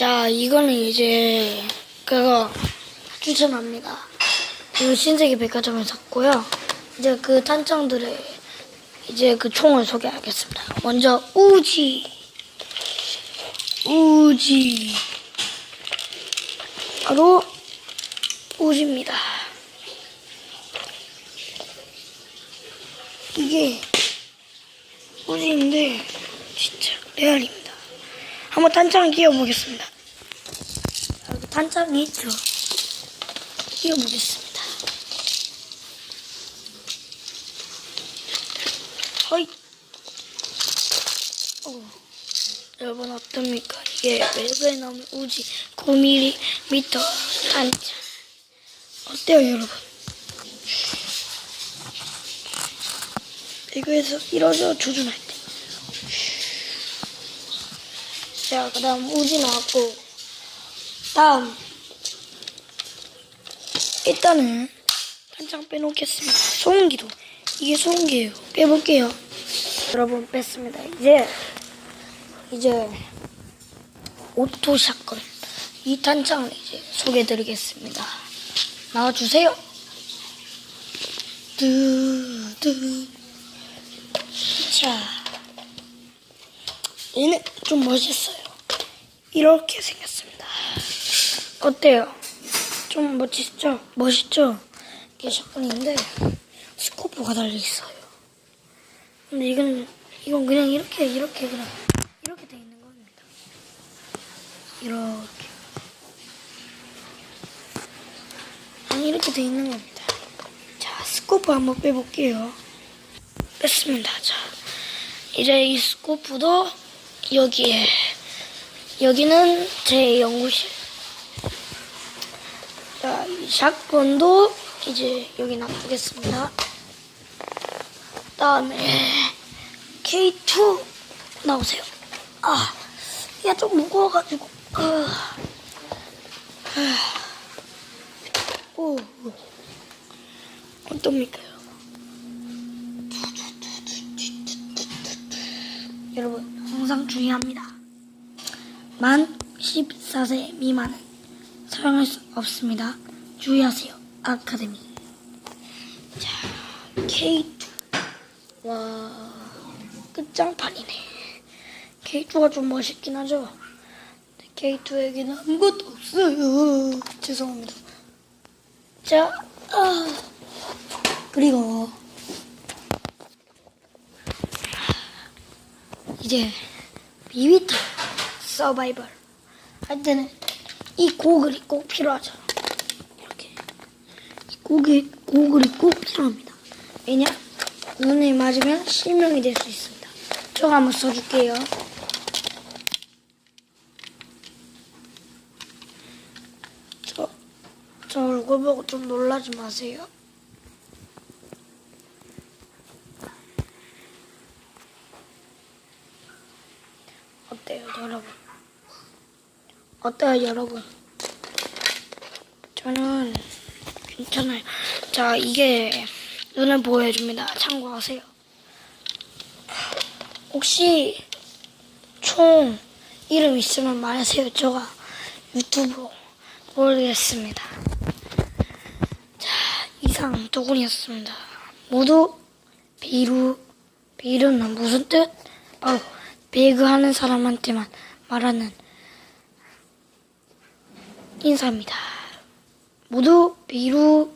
자, 이거는 이제 그거 추천합니다. 이거 신세계 백화점에 샀고요. 이제 그 탄창들의 이제 그 총을 소개하겠습니다. 먼저 우지, 우지, 바로 우지입니다. 이게 우지인데 진짜 레알입니다. 한번 탄창 끼워보겠습니다. 여기 탄창이 있죠. 끼워보겠습니다. 허이. 오. 여러분 어떻습니까? 이게 외부에 나오는 우지 9mm 탄창. 어때요, 여러분? 이거에서 이러죠, 조준할 때. 자, 그 다음 우지 나왔고, 다음. 일단은 한장 빼놓겠습니다. 소음기도. 이게 소음기예요. 빼볼게요. 여러분 뺐습니다. 이제, 이제, 오토 샷건. 이 탄창을 이제 소개해드리겠습니다. 나와주세요. 두두. 자, 얘는 좀 멋있어요. 이렇게 생겼습니다. 어때요? 좀 멋있죠? 멋있죠? 이게 샷건인데 스코프가 달려 있어요. 근데 이건 이건 그냥 이렇게 이렇게 그냥 이렇게 돼 있는 겁니다. 이렇게 그냥 이렇게 돼 있는 겁니다. 자, 스코프 한번 빼볼게요. 뺐습니다. 자, 이제 이 스코프도 여기에 여기는 제 연구실. 자, 이 샷건도 이제 여기 놔두겠습니다. 다음에 K2 나오세요. 아, 이게 좀 무거워가지고. 아, 아, 오, 어떻습니까, 여러분? 여러분, 항상 주의합니다. 만 14세 미만은 사용할 수 없습니다. 주의하세요. 아카데미. 자, K2. 와, 끝장판이네. K2가 좀 멋있긴 하죠? K2에게는 아무것도 없어요. 죄송합니다. 자, 아, 그리고 이제 비비타 서바이벌 할 때는 이 고글이 꼭 필요하죠. 이렇게 이 고글 고글이 꼭 필요합니다. 왜냐? 눈에 맞으면 실명이 될 수 있습니다. 저거 한번 써줄게요. 저, 저 얼굴 보고 좀 놀라지 마세요. 어때요, 여러분? 어때요, 여러분? 저는 괜찮아요. 자, 이게 눈을 보여줍니다. 참고하세요. 혹시 총 이름 있으면 말하세요. 제가 유튜브 모르겠습니다. 자, 이상 도군이었습니다. 모두 비루, 비루는 무슨 뜻? 바로 배그 하는 사람한테만 말하는 인사입니다. 모두 비루